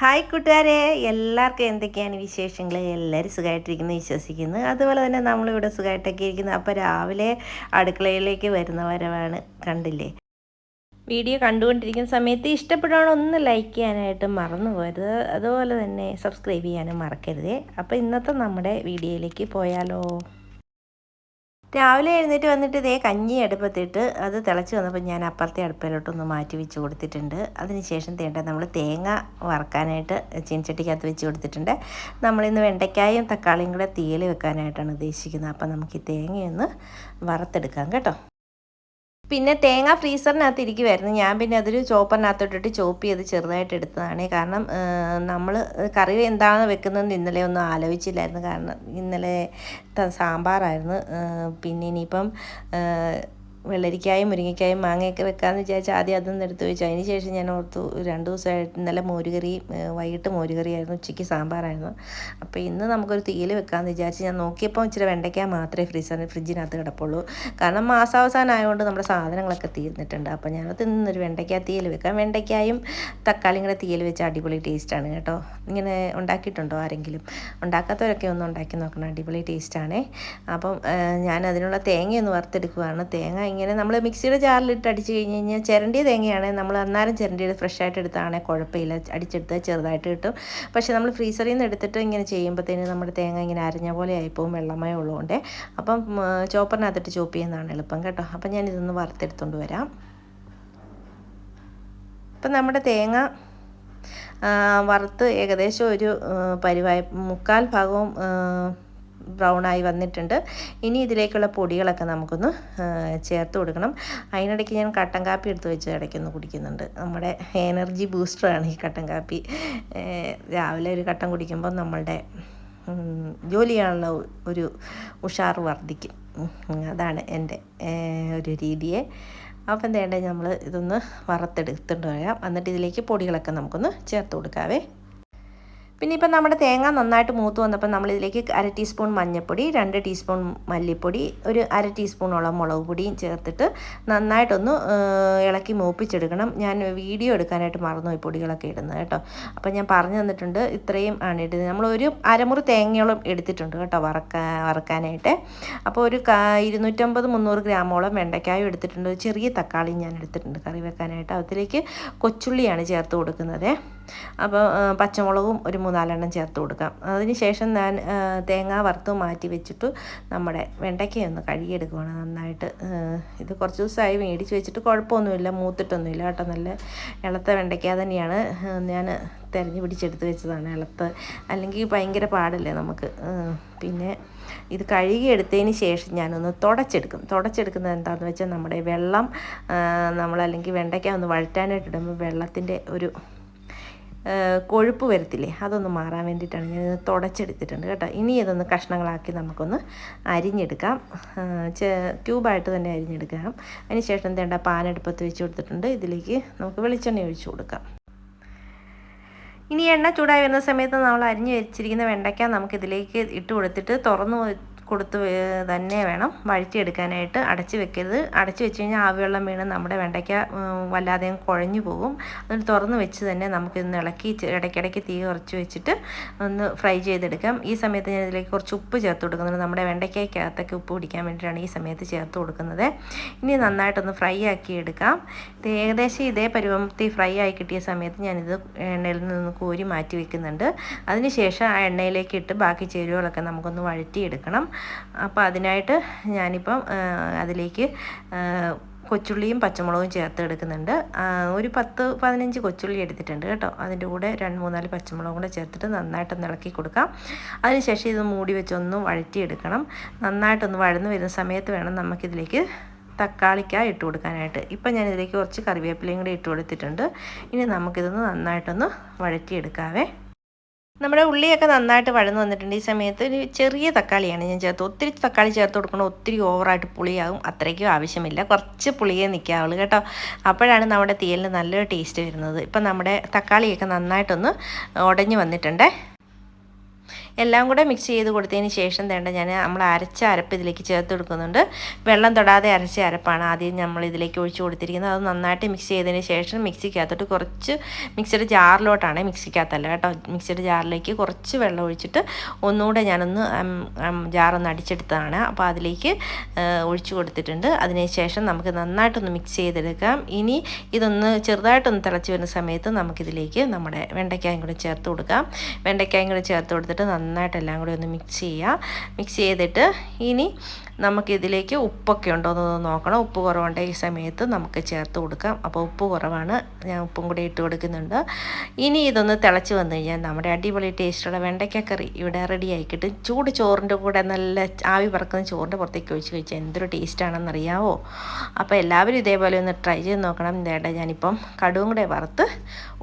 Hi കൂട്ടുകാരെ. എല്ലാവർക്കും എന്തൊക്കെയാണ് വിശേഷങ്ങൾ എല്ലാവരും സുഖമായിട്ടിരിക്കുന്നു വിശ്വസിക്കുന്നു. അതുപോലെ തന്നെ നമ്മളിവിടെ സുഖമായിട്ടൊക്കെ ഇരിക്കുന്നു. അപ്പോൾ രാവിലെ അടുക്കളയിലേക്ക് വരുന്നവരവാണ് കണ്ടില്ലേ? വീഡിയോ കണ്ടുകൊണ്ടിരിക്കുന്ന സമയത്ത് ഇഷ്ടപ്പെടുകയാണോ ഒന്ന് ലൈക്ക് ചെയ്യാനായിട്ട് മറന്നു അതുപോലെ തന്നെ സബ്സ്ക്രൈബ് ചെയ്യാനും മറക്കരുത്. അപ്പോൾ ഇന്നത്തെ നമ്മുടെ വീഡിയോയിലേക്ക് പോയാലോ? രാവിലെ എഴുന്നേറ്റ് വന്നിട്ട് ഇതേ കഞ്ഞി അടുപ്പത്തിട്ട് അത് തിളച്ച് വന്നപ്പോൾ ഞാൻ അപ്പുറത്തെ അടുപ്പിലോട്ടൊന്ന് മാറ്റി വെച്ച് കൊടുത്തിട്ടുണ്ട്. അതിനുശേഷം തേണ്ട നമ്മൾ തേങ്ങ വറക്കാനായിട്ട് ചീനച്ചട്ടിക്കകത്ത് വെച്ച് കൊടുത്തിട്ടുണ്ട്. നമ്മളിന്ന് വെണ്ടയ്ക്കായും തക്കാളിയും കൂടെ തീയൽ വെക്കാനായിട്ടാണ് ഉദ്ദേശിക്കുന്നത്. അപ്പം നമുക്ക് ഈ തേങ്ങയൊന്ന് വറുത്തെടുക്കാം കേട്ടോ. പിന്നെ തേങ്ങ ഫ്രീസറിനകത്ത് ഇരിക്കുമായിരുന്നു ഞാൻ പിന്നെ അതൊരു ചോപ്പറിനകത്തോട്ടിട്ട് ചോപ്പ് ചെയ്ത് ചെറുതായിട്ട് എടുത്തതാണ്. കാരണം നമ്മൾ കറി എന്താണ് വെക്കുന്നതെന്ന് ഇന്നലെ ഒന്നും ആലോചിച്ചില്ലായിരുന്നു. കാരണം ഇന്നലെ സാമ്പാറായിരുന്നു. പിന്നെ ഇനിയിപ്പം വെള്ളരിക്കായും മുരിങ്ങയ്ക്കായും മാങ്ങയൊക്കെ വെക്കാമെന്ന് വിചാരിച്ചാൽ ആദ്യം അതൊന്നും എടുത്ത് വെച്ചു. അതിന് ശേഷം ഞാൻ ഓർത്തു രണ്ട് ദിവസമായിട്ട് ഇന്നലെ മോരുകറി വൈകിട്ട് മോരുകറിയായിരുന്നു ഉച്ചയ്ക്ക് സാമ്പാറായിരുന്നു. അപ്പോൾ ഇന്ന് നമുക്കൊരു തീയിൽ വെക്കാമെന്ന് വിചാരിച്ച് ഞാൻ നോക്കിയപ്പോൾ ഇച്ചിരി വെണ്ടയ്ക്ക മാത്രമേ ഫ്രീസറിന് ഫ്രിഡ്ജിനകത്ത് കിടപ്പുള്ളൂ. കാരണം മാസാവസാനം ആയതുകൊണ്ട് നമ്മുടെ സാധനങ്ങളൊക്കെ തീർന്നിട്ടുണ്ട്. അപ്പോൾ ഞാനത് ഇന്നൊരു വെണ്ടയ്ക്ക തീയിൽ വെക്കാം. വെണ്ടയ്ക്കായും തക്കാളിയും കൂടെ തീയിൽ വെച്ച അടിപൊളി ടേസ്റ്റാണ് കേട്ടോ. ഇങ്ങനെ ഉണ്ടാക്കിയിട്ടുണ്ടോ ആരെങ്കിലും? ഉണ്ടാക്കാത്തവരൊക്കെ ഒന്ന് ഉണ്ടാക്കി നോക്കണം. അടിപൊളി ടേസ്റ്റാണേ. അപ്പം ഞാൻ അതിനുള്ള തേങ്ങയൊന്ന് വറുത്തെടുക്കുവാണ്. തേങ്ങ ഇങ്ങനെ നമ്മൾ മിക്സിയുടെ ജാറിലിട്ട് അടിച്ച് കഴിഞ്ഞ് കഴിഞ്ഞാൽ ചിരണ്ടിയ തേങ്ങയാണെങ്കിൽ നമ്മൾ അന്നേരം ചിരണ്ടിയത് ഫ്രഷ് ആയിട്ട് എടുത്താണെങ്കിൽ കുഴപ്പമില്ല. അടിച്ചെടുത്ത് ചെറുതായിട്ട് കിട്ടും. പക്ഷേ നമ്മൾ ഫ്രീസറിൽ നിന്ന് എടുത്തിട്ട് ഇങ്ങനെ ചെയ്യുമ്പോഴത്തേന് നമ്മുടെ തേങ്ങ ഇങ്ങനെ അരഞ്ഞ പോലെ ആയിപ്പോവും വെള്ളമയം ഉള്ളതുകൊണ്ട് അപ്പം ചോപ്പറിനകത്തിട്ട് ചോപ്പ് ചെയ്യുന്നതാണ് എളുപ്പം കേട്ടോ. അപ്പം ഞാൻ ഇതൊന്ന് വറുത്തെടുത്തുകൊണ്ട് വരാം. അപ്പം നമ്മുടെ തേങ്ങ വറുത്ത് ഏകദേശം ഒരു പരിവായ മുക്കാൽ ഭാഗവും ബ്രൗണായി വന്നിട്ടുണ്ട്. ഇനി ഇതിലേക്കുള്ള പൊടികളൊക്കെ നമുക്കൊന്ന് ചേർത്ത് കൊടുക്കണം. അതിനിടയ്ക്ക് ഞാൻ കട്ടൻ കാപ്പി എടുത്ത് വെച്ച് ഇടയ്ക്കൊന്ന് കുടിക്കുന്നുണ്ട്. നമ്മുടെ എനർജി ബൂസ്റ്ററാണ് ഈ കട്ടൻ കാപ്പി. രാവിലെ ഒരു കട്ടൻ കുടിക്കുമ്പോൾ നമ്മളുടെ ജോലി ചെയ്യാനുള്ള ഒരു ഉഷാർ വർദ്ധിക്കും. അതാണ് എന്റെ ഒരു രീതിയെ. അപ്പം എന്തേണ്ടേ നമ്മൾ ഇതൊന്ന് വറുത്തെടുത്തിട്ട് വരാം. എന്നിട്ട് ഇതിലേക്ക് പൊടികളൊക്കെ നമുക്കൊന്ന് ചേർത്ത് കൊടുക്കാവേ. പിന്നെ ഇപ്പം നമ്മുടെ തേങ്ങ നന്നായിട്ട് മൂത്ത് വന്നപ്പോൾ നമ്മളിതിലേക്ക് അര ടീസ്പൂൺ മഞ്ഞൾപ്പൊടി രണ്ട് ടീസ്പൂൺ മല്ലിപ്പൊടി ഒരു അര ടീസ്പൂണോളം മുളക് പൊടിയും ചേർത്തിട്ട് നന്നായിട്ടൊന്ന് ഇളക്കി മൂപ്പിച്ചെടുക്കണം. ഞാൻ വീഡിയോ എടുക്കാനായിട്ട് മറന്നുപോയി പൊടികളൊക്കെ ഇടുന്നത് കേട്ടോ. അപ്പം ഞാൻ പറഞ്ഞു തന്നിട്ടുണ്ട് ഇത്രയും ആണ് ഇടുന്നത്. നമ്മളൊരു അരമുറി തേങ്ങയോളം എടുത്തിട്ടുണ്ട് കേട്ടോ വറക്കാൻ വറക്കാനായിട്ട്. അപ്പോൾ ഒരു ഇരുന്നൂറ്റമ്പത് മുന്നൂറ് ഗ്രാമോളം വെണ്ടയ്ക്കായും എടുത്തിട്ടുണ്ട്. ചെറിയ തക്കാളിയും ഞാൻ എടുത്തിട്ടുണ്ട് കറി വെക്കാനായിട്ട്. അതിലേക്ക് കൊച്ചുള്ളിയാണ് ചേർത്ത് കൊടുക്കുന്നത്. അപ്പോൾ പച്ചമുളകും ഒരു മൂന്നാലെണ്ണം ചേർത്ത് കൊടുക്കാം. അതിന് ശേഷം ഞാൻ തേങ്ങ വറുത്ത് മാറ്റി വെച്ചിട്ട് നമ്മുടെ വെണ്ടയ്ക്കയൊന്ന് കഴുകിയെടുക്കുകയാണ് നന്നായിട്ട്. ഇത് കുറച്ച് ദിവസമായി മേടിച്ച് വെച്ചിട്ട് കുഴപ്പമൊന്നുമില്ല മൂത്തിട്ടൊന്നുമില്ല കേട്ടോ. നല്ല ഇളത്ത വെണ്ടയ്ക്ക തന്നെയാണ്. ഞാൻ തിരഞ്ഞു പിടിച്ചെടുത്ത് വെച്ചതാണ് ഇളത്ത്. അല്ലെങ്കിൽ ഭയങ്കര പാടല്ലേ നമുക്ക്. പിന്നെ ഇത് കഴുകിയെടുത്തതിന് ശേഷം ഞാനൊന്ന് തുടച്ചെടുക്കും. തുടച്ചെടുക്കുന്നത് എന്താണെന്ന് വെച്ചാൽ നമ്മുടെ വെള്ളം നമ്മളല്ലെങ്കിൽ വെണ്ടയ്ക്ക ഒന്ന് വഴറ്റാനായിട്ട് ഇടുമ്പോൾ വെള്ളത്തിന്റെ ഒരു കൊഴുപ്പ് വരത്തില്ലേ? അതൊന്ന് മാറാൻ വേണ്ടിയിട്ടാണ് ഞാൻ തുടച്ചെടുത്തിട്ടുണ്ട് കേട്ടോ. ഇനി ഇതൊന്ന് കഷ്ണങ്ങളാക്കി നമുക്കൊന്ന് അരിഞ്ഞെടുക്കാം. ക്യൂബായിട്ട് തന്നെ അരിഞ്ഞെടുക്കാം. അതിന് ശേഷം എന്തേണ്ട പാനെടുപ്പത്ത് വെച്ച് കൊടുത്തിട്ടുണ്ട്. ഇതിലേക്ക് നമുക്ക് വെളിച്ചെണ്ണ ഒഴിച്ചു കൊടുക്കാം. ഇനി എണ്ണ ചൂടായി വരുന്ന സമയത്ത് നമ്മൾ അരിഞ്ഞ് വെച്ചിരിക്കുന്ന വെണ്ടയ്ക്ക നമുക്കിതിലേക്ക് ഇട്ട് കൊടുത്തിട്ട് തുറന്ന് കൊടുത്ത് തന്നെ വേണം വഴറ്റിയെടുക്കാനായിട്ട്. അടച്ച് വെക്കരുത്. അടച്ച് വെച്ച് കഴിഞ്ഞാൽ ആവിവെള്ളം വീണ് നമ്മുടെ വെണ്ടയ്ക്ക വല്ലാതെയും കുഴഞ്ഞു പോകും. അതിന് തുറന്ന് വെച്ച് തന്നെ നമുക്കിന്ന് ഇളക്കി ഇടയ്ക്കിടയ്ക്ക് തീ കുറച്ച് വെച്ചിട്ട് ഒന്ന് ഫ്രൈ ചെയ്തെടുക്കാം. ഈ സമയത്ത് ഞാൻ ഇതിലേക്ക് കുറച്ച് ഉപ്പ് ചേർത്ത് കൊടുക്കുന്നുണ്ട്. നമ്മുടെ വെണ്ടയ്ക്കകത്തൊക്കെ ഉപ്പ് പിടിക്കാൻ വേണ്ടിയിട്ടാണ് ഈ സമയത്ത് ചേർത്ത് കൊടുക്കുന്നത്. ഇനി നന്നായിട്ടൊന്ന് ഫ്രൈ ആക്കി എടുക്കാം. ഏകദേശം ഇതേ പരുവത്തിൽ ഫ്രൈ ആയി കിട്ടിയ സമയത്ത് ഞാനിത് എണ്ണയിൽ നിന്ന് കോരി മാറ്റി വെക്കുന്നുണ്ട്. അതിനുശേഷം ആ എണ്ണയിലേക്ക് ഇട്ട് ബാക്കി ചേരുവകളൊക്കെ നമുക്കൊന്ന് വഴറ്റിയെടുക്കണം. അപ്പോൾ അതിനായിട്ട് ഞാനിപ്പം അതിലേക്ക് കൊച്ചുള്ളിയും പച്ചമുളകും ചേർത്ത് എടുക്കുന്നുണ്ട് ഒരു പത്ത് പതിനഞ്ച് കൊച്ചുള്ളി എടുത്തിട്ടുണ്ട് കേട്ടോ. അതിന്റെ കൂടെ രണ്ട് മൂന്നാൽ പച്ചമുളകും കൂടെ ചേർത്തിട്ട് നന്നായിട്ടൊന്ന് ഇളക്കി കൊടുക്കാം. അതിനുശേഷം ഇത് മൂടി വെച്ചൊന്ന് വഴറ്റിയെടുക്കണം. നന്നായിട്ടൊന്ന് വഴന്ന് വരുന്ന സമയത്ത് വേണം നമുക്കിതിലേക്ക് തക്കാളിക്ക ഇട്ട് കൊടുക്കാനായിട്ട്. ഇപ്പം ഞാനിതിലേക്ക് കുറച്ച് കറിവേപ്പിലയും കൂടി ഇട്ട് കൊടുത്തിട്ടുണ്ട്. ഇനി നമുക്കിതൊന്ന് നന്നായിട്ടൊന്ന് വഴറ്റിയെടുക്കാവേ. നമ്മുടെ ഉള്ളിയൊക്കെ നന്നായിട്ട് വഴന്ന് വന്നിട്ടുണ്ട്. ഈ സമയത്ത് ഒരു ചെറിയ തക്കാളിയാണ് ഞാൻ ചേർത്ത്. ഒത്തിരി തക്കാളി ചേർത്ത് കൊടുക്കണം ഒത്തിരി ഓവറായിട്ട് പുളിയാകും അത്രയ്ക്കും ആവശ്യമില്ല. കുറച്ച് പുളിയേ നിൽക്കാവുള്ളൂ കേട്ടോ. അപ്പോഴാണ് നമ്മുടെ തീയലിന് നല്ലൊരു ടേസ്റ്റ് വരുന്നത്. ഇപ്പം നമ്മുടെ തക്കാളിയൊക്കെ നന്നായിട്ടൊന്ന് ഉടഞ്ഞു വന്നിട്ടുണ്ട്. എല്ലാം കൂടെ മിക്സ് ചെയ്ത് കൊടുത്തതിന് ശേഷം വേണ്ട ഞാൻ നമ്മൾ അരച്ച അരപ്പ് ഇതിലേക്ക് ചേർത്ത് കൊടുക്കുന്നുണ്ട്. വെള്ളം തൊടാതെ അരച്ച അരപ്പാണ് ആദ്യം നമ്മൾ ഇതിലേക്ക് ഒഴിച്ച് കൊടുത്തിരിക്കുന്നത്. അത് നന്നായിട്ട് മിക്സ് ചെയ്തതിന് ശേഷം മിക്സിക്കകത്തോട്ട് കുറച്ച് മിക്സിയുടെ ജാറിലോട്ടാണ് മിക്സിക്കകത്തല്ല കേട്ടോ. മിക്സിയുടെ ജാറിലേക്ക് കുറച്ച് വെള്ളം ഒഴിച്ചിട്ട് ഒന്നുകൂടെ ഞാനൊന്ന് ജാറൊന്ന് അടിച്ചെടുത്തതാണ്. അപ്പോൾ അതിലേക്ക് ഒഴിച്ചു കൊടുത്തിട്ടുണ്ട്. അതിനുശേഷം നമുക്ക് നന്നായിട്ടൊന്ന് മിക്സ് ചെയ്തെടുക്കാം. ഇനി ഇതൊന്ന് ചെറുതായിട്ടൊന്ന് തിളച്ച് വരുന്ന സമയത്ത് നമുക്കിതിലേക്ക് നമ്മുടെ വെണ്ടയ്ക്കായും കൂടെ ചേർത്ത് കൊടുക്കാം. വെണ്ടയ്ക്കായും കൂടെ ചേർത്ത് കൊടുത്തിട്ട് നന്നായിട്ട് എല്ലാം കൂടി ഒന്ന് മിക്സ് ചെയ്യുക മിക്സ് ചെയ്തിട്ട് ഇനി നമുക്കിതിലേക്ക് ഉപ്പൊക്കെ ഉണ്ടോ എന്ന് നോക്കണം. ഉപ്പ് കുറവുണ്ട് ഈ സമയത്ത് നമുക്ക് ചേർത്ത് കൊടുക്കാം. അപ്പോൾ ഉപ്പ് കുറവാണ്. ഞാൻ ഉപ്പും കൂടി ഇട്ട് കൊടുക്കുന്നുണ്ട്. ഇനി ഇതൊന്ന് തിളച്ച് വന്നു കഴിഞ്ഞാൽ നമ്മുടെ അടിപൊളി ടേസ്റ്റുള്ള വെണ്ടയ്ക്ക കറി ഇവിടെ റെഡി ആയിക്കിട്ട് ചൂട് ചോറിന്റെ കൂടെ നല്ല ആവി പറക്കുന്ന ചോറിന്റെ പുറത്തേക്ക് ഒഴിച്ച് കഴിച്ചാൽ എന്തൊരു ടേസ്റ്റാണെന്ന് അറിയാവോ അപ്പോൾ എല്ലാവരും ഇതേപോലെ ഒന്ന് ട്രൈ ചെയ്ത് നോക്കണം. ഇതേടെ ഞാനിപ്പം കടുവും കൂടെ വറുത്ത്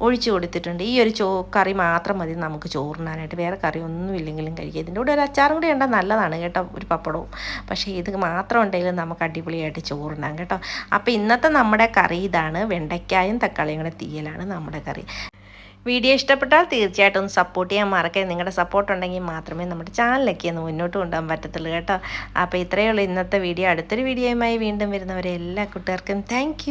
ഒഴിച്ച് കൊടുത്തിട്ടുണ്ട്. ഈ ഒരു ചോ കറി മാത്രം മതി നമുക്ക് ചോറിനാനായിട്ട്. വേറെ കറി ഒന്നും ഇല്ലെങ്കിലും കഴിക്കുക. ഇതിന്റെ കൂടെ ഒരു അച്ചാറും കൂടി ഉണ്ടാൽ നല്ലതാണ് കേട്ടോ ഒരു പപ്പടവും. പക്ഷേ ഇത് മാത്രം ഉണ്ടെങ്കിലും നമുക്ക് അടിപൊളിയായിട്ട് ചോറുണ്ടാകും കേട്ടോ. അപ്പോൾ ഇന്നത്തെ നമ്മുടെ കറി ഇതാണ്. വെണ്ടയ്ക്കായും തക്കാളിയും കൂടെ തീയലാണ് നമ്മുടെ കറി. വീഡിയോ ഇഷ്ടപ്പെട്ടാൽ തീർച്ചയായിട്ടും ഒന്ന് സപ്പോർട്ട് ചെയ്യാൻ മറക്കരുത്. നിങ്ങളുടെ സപ്പോർട്ട് ഉണ്ടെങ്കിൽ മാത്രമേ നമ്മുടെ ചാനലൊക്കെ ഒന്ന് മുന്നോട്ട് കൊണ്ടുപോകാൻ പറ്റത്തുള്ളൂ കേട്ടോ. അപ്പോൾ ഇത്രയേ ഉള്ളൂ ഇന്നത്തെ വീഡിയോ. അടുത്തൊരു വീഡിയോയുമായി വീണ്ടും വരുന്നവരെ എല്ലാ കുട്ടികൾക്കും താങ്ക്